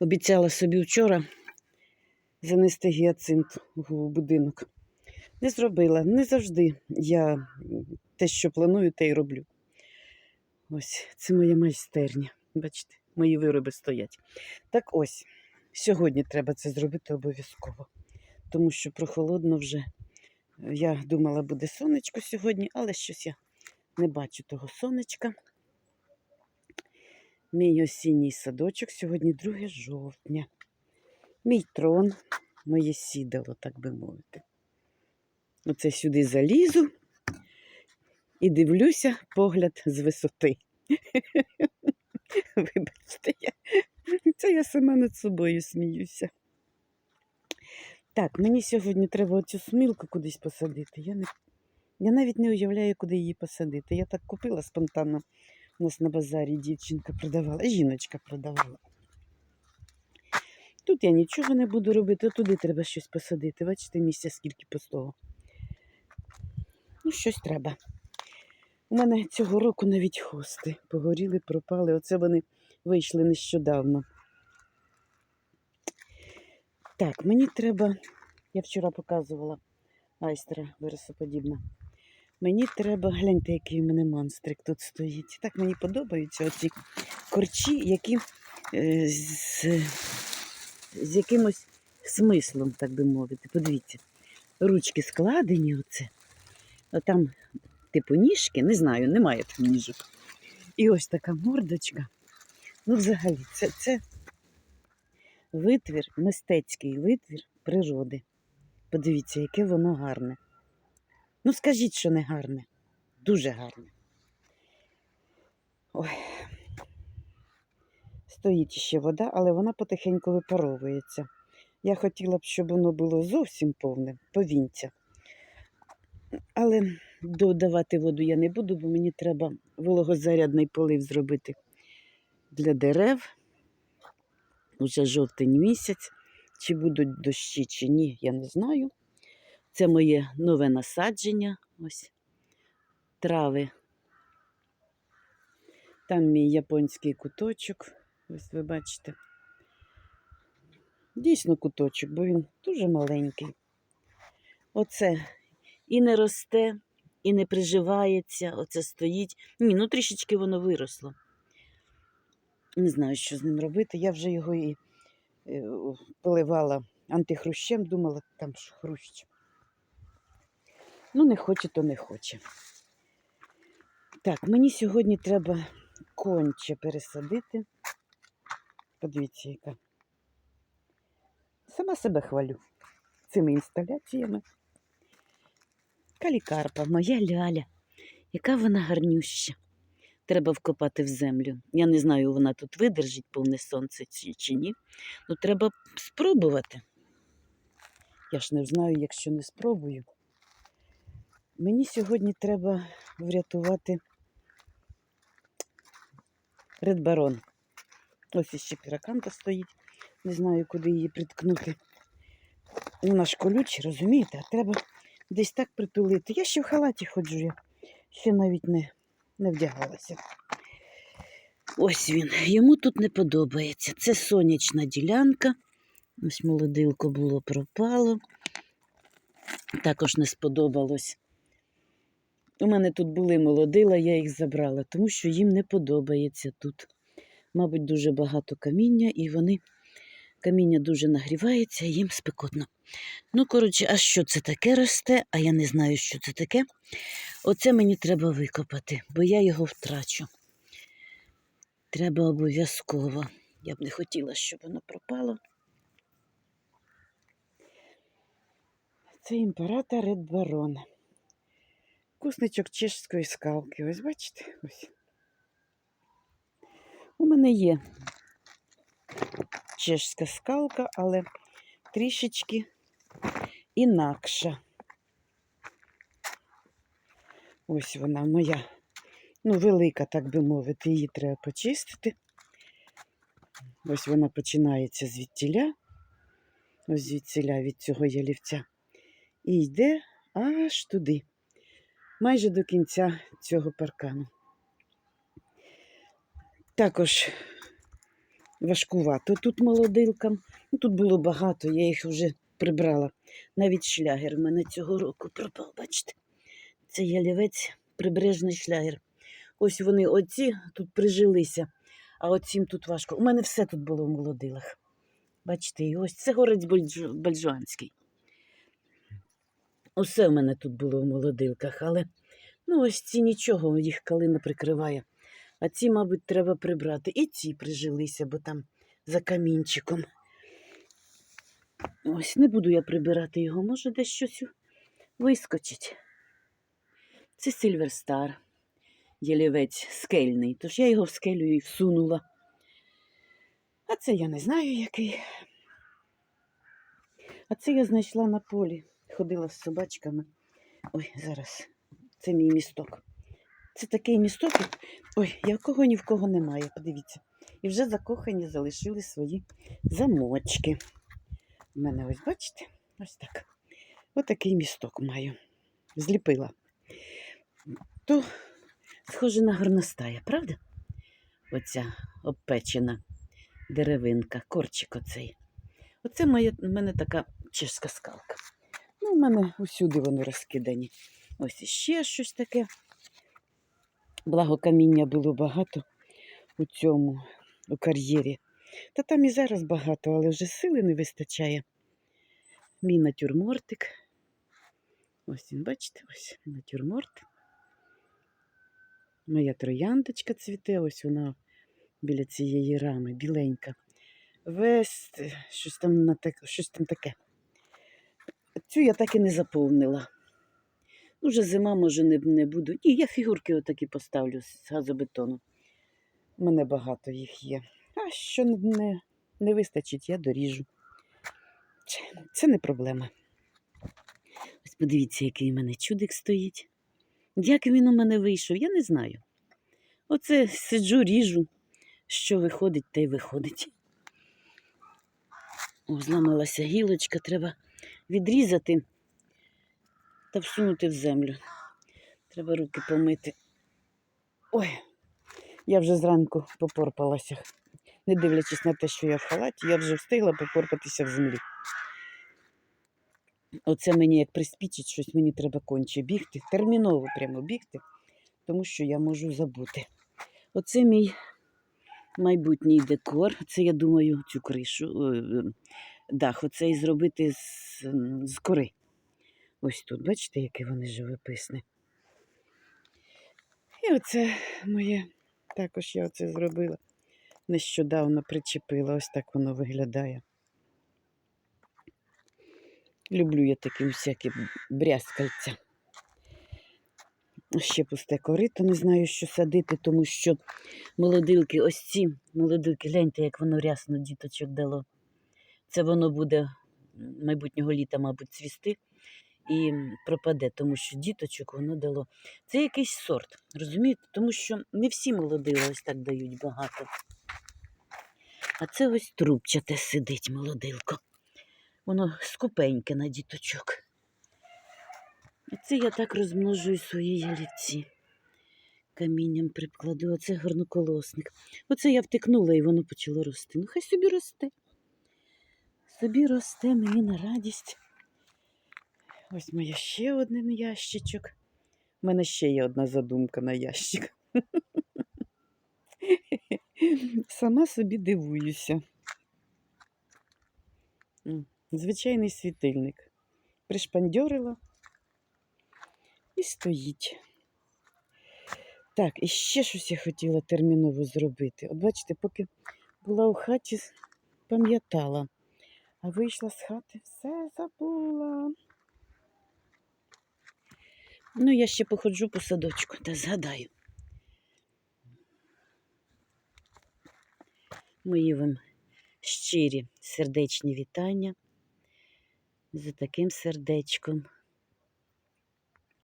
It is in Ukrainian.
Обіцяла собі вчора занести гіацинт у будинок. Не зробила. Не завжди я те, що планую, те й роблю. Ось, це моя майстерня. Бачите, мої вироби стоять. Так ось, сьогодні треба це зробити обов'язково, тому що прохолодно вже. Я думала, буде сонечко сьогодні, але щось я не бачу того сонечка. Мій осінній садочок сьогодні 2 жовтня. Мій трон, моє сідало, так би мовити. Оце сюди залізу і дивлюся погляд з висоти. Вибачте, я, це я сама над собою сміюся. Так, мені сьогодні треба оцю смілку кудись посадити. Я, не, я навіть не уявляю, куди її посадити. Я так купила спонтанно. У нас на базарі дівчинка продавала, жіночка продавала. Тут я нічого не буду робити, туди треба щось посадити. Бачите, місця скільки пустого. Ну, щось треба. У мене цього року навіть хости погоріли, пропали. Оце вони вийшли нещодавно. Так, мені треба, я вчора показувала айстера виросоподібна. Мені треба, гляньте, який у мене монстрик тут стоїть. Так мені подобаються оці корчі, які е, з, з якимось смислом, так би мовити. Подивіться, ручки складені, оце. А там, типу, ніжки, не знаю, немає там ніжок. І ось така мордочка. Ну, взагалі, це, це витвір, мистецький витвір природи. Подивіться, яке воно гарне. Ну, скажіть, що не гарне. Дуже гарне. Ой. Стоїть ще вода, але вона потихеньку випаровується. Я хотіла б, щоб воно було зовсім повне, повінця. Але додавати воду я не буду, бо мені треба вологозарядний полив зробити для дерев. Уже жовтень місяць. Чи будуть дощі, чи ні, я не знаю. Це моє нове насадження. Ось трави. Там мій японський куточок. Ось ви бачите. Дійсно куточок, бо він дуже маленький. Оце і не росте, і не приживається. Оце стоїть. Ні, ну трішечки воно виросло. Не знаю, що з ним робити. Я вже його і е, поливала антихрущем, думала, там ж хрущ. Ну, не хоче, то не хоче. Так, мені сьогодні треба конче пересадити. Подивіться, яка. Сама себе хвалю цими інсталяціями. Калікарпа, моя ляля. Яка вона гарнюща. Треба вкопати в землю. Я не знаю, вона тут видержить повне сонце чи, ні. Ну, треба спробувати. Я ж не знаю, якщо не спробую. Мені сьогодні треба врятувати редбарон. Ось іще піраканта стоїть. Не знаю, куди її приткнути. Вона ж колюча, розумієте? А треба десь так притулити. Я ще в халаті ходжу, я ще навіть не, не вдягалася. Ось він. Йому тут не подобається. Це сонячна ділянка. Ось молодилко було пропало. Також не сподобалось. У мене тут були молодила, я їх забрала, тому що їм не подобається тут. Мабуть, дуже багато каміння, і вони каміння дуже нагрівається, їм спекотно. Ну, коротше, а що це таке росте? А я не знаю, що це таке. Оце мені треба викопати, бо я його втрачу. Треба обов'язково. Я б не хотіла, щоб воно пропало. Це імператор Ред Барон. Кусничок чешської скалки. Ось бачите? Ось. У мене є чешська скалка, але трішечки інакша. Ось вона моя, ну, велика, так би мовити, її треба почистити. Ось вона починається звідтіля, ось звідсіля від цього ялівця. І йде аж туди, майже до кінця цього паркану. Також важкувато. Тут молодилкам. Ну, тут було багато, я їх вже прибрала. Навіть шлягер в мене цього року пропав, бачите? Це ялівець, прибережний шлягер. Ось вони оці тут прижилися, а оцім тут важко. У мене все тут було в молодилах. Бачите, і ось це горець бальжуанський. Усе в мене тут було в молодилках, але ну ось ці нічого, їх калина прикриває. А ці, мабуть, треба прибрати. І ці прижилися, бо там за камінчиком. Ось не буду я прибирати його, може десь щось вискочить. Це Сильверстар, ялівець скельний, тож я його в скелю і всунула. А це я не знаю який. А це я знайшла на полі. Ходила з собачками. Ой, зараз. Це мій місток. Це такий місток, ой, якого ні в кого немає, подивіться. І вже закохані залишили свої замочки. У мене ось, бачите, ось так. Ось такий місток маю. Зліпила. То схоже на горностая, правда? Оця обпечена деревинка, корчик оцей. Оце моя, в мене така чешська скалка. У мене усюди вони розкидані. Ось іще щось таке. Благо каміння було багато у цьому, у кар'єрі. Та там і зараз багато, але вже сили не вистачає. Мій натюрмортик. Ось він, бачите, ось натюрморт. Моя трояндочка цвіте, ось вона біля цієї рами, біленька. Весь е, щось там, на так, щось там таке. Цю я так і не заповнила. Ну, Вже зима, може, не, не буду. Ні, я фігурки отакі поставлю з газобетону. У мене багато їх є. А що не, не вистачить, я доріжу. Це- не проблема. Ось подивіться, який у мене чудик стоїть. Як він у мене вийшов, я не знаю. Оце сиджу, ріжу, що виходить, те й виходить. О, зламалася гілочка, треба відрізати та всунути в землю. Треба руки помити. Ой, я вже зранку попорпалася. Не дивлячись на те, що я в халаті, я вже встигла попорпатися в землі. Оце мені як приспічить щось, мені треба конче бігти, терміново прямо бігти, тому що я можу забути. Оце мій майбутній декор. Це, я думаю, цю кришу, дах, оцей зробити з, з кори. Ось тут, бачите, яке вони живописне. І оце моє, також я оце зробила. Нещодавно причепила, ось так воно виглядає. Люблю я такі всякі брязкальця. Ще пусте корито, не знаю, що садити, тому що молодилки, ось ці молодилки, гляньте, як воно рясно діточок дало. Це воно буде майбутнього літа, мабуть, цвісти і пропаде, тому що діточок воно дало. Це якийсь сорт, розумієте? Тому що не всі молодили ось так дають багато. А це ось трубчате сидить молодилко. Воно скупеньке на діточок. І це я так розмножую свої ялівці. Камінням прикладу, оце горноколосник. Оце я втикнула і воно почало рости. Ну, хай собі росте. Собі росте мені на радість. Ось моє ще один ящичок. У мене ще є одна задумка на ящик. Сама собі дивуюся. Звичайний світильник. Пришпандьорила і стоїть. Так, і ще щось я хотіла терміново зробити. От бачите, поки була у хаті, пам'ятала, а вийшла з хати, все забула. Ну, я ще походжу по садочку та згадаю. Мої вам щирі сердечні вітання за таким сердечком.